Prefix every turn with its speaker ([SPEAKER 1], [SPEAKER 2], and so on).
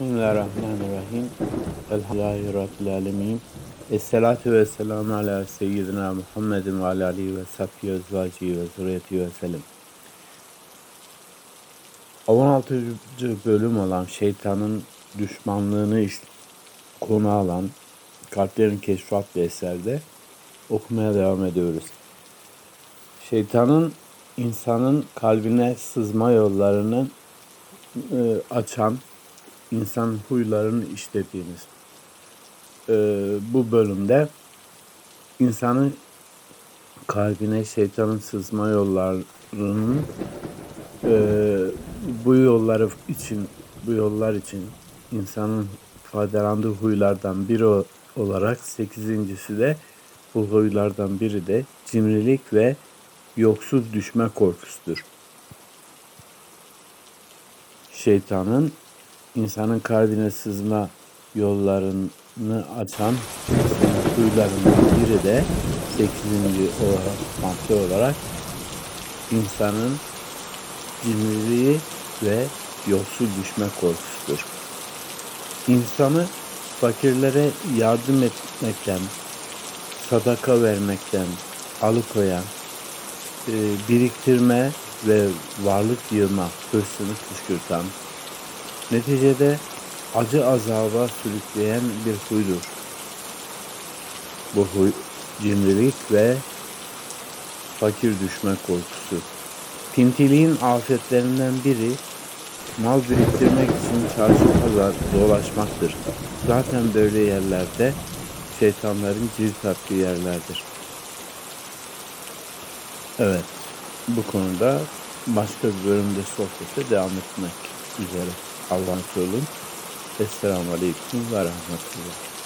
[SPEAKER 1] Bismillahirrahmanirrahim. Elhamdülillahi Rabbil alemin. Esselatu ve selamu ala seyyidina Muhammedin ve ala alihi ve sahbihi ve ezvacihi ve zürriyeti ve selim. 16. bölüm olan şeytanın düşmanlığını konu alan Kalplerin Keşfi adlı eserde okumaya devam ediyoruz. Şeytanın insanın kalbine sızma yollarını e, açan insan huylarını işlediğimiz e, bu bölümde insanın kalbine şeytanın sızma yollarının e, bu yolları için bu yollar için insanın faydalandığı huylardan biri olarak sekizincisi de bu huylardan biri de cimrilik ve yoksuz düşme korkusudur. Şeytanın insanın kalbine sızma yollarını açan huylarından biri de sekizinci olarak madde olarak insanın cimriliği ve yoksul düşme korkusudur. İnsanı fakirlere yardım etmekten, sadaka vermekten alıkoyan, e, biriktirme ve varlık yığma hırsını kışkırtan, neticede acı azaba sürükleyen bir huydur. Bu huy cimrilik ve fakir düşme korkusu. Pintiliğin afetlerinden biri mal biriktirmek için çarşı pazar dolaşmaktır. Zaten böyle yerlerde şeytanların cirit attığı yerlerdir. Evet, bu konuda başka bir bölümde sohbete devam etmek üzere. Allah'ın söylün. Esselamu Aleyküm ve Rahmetullah.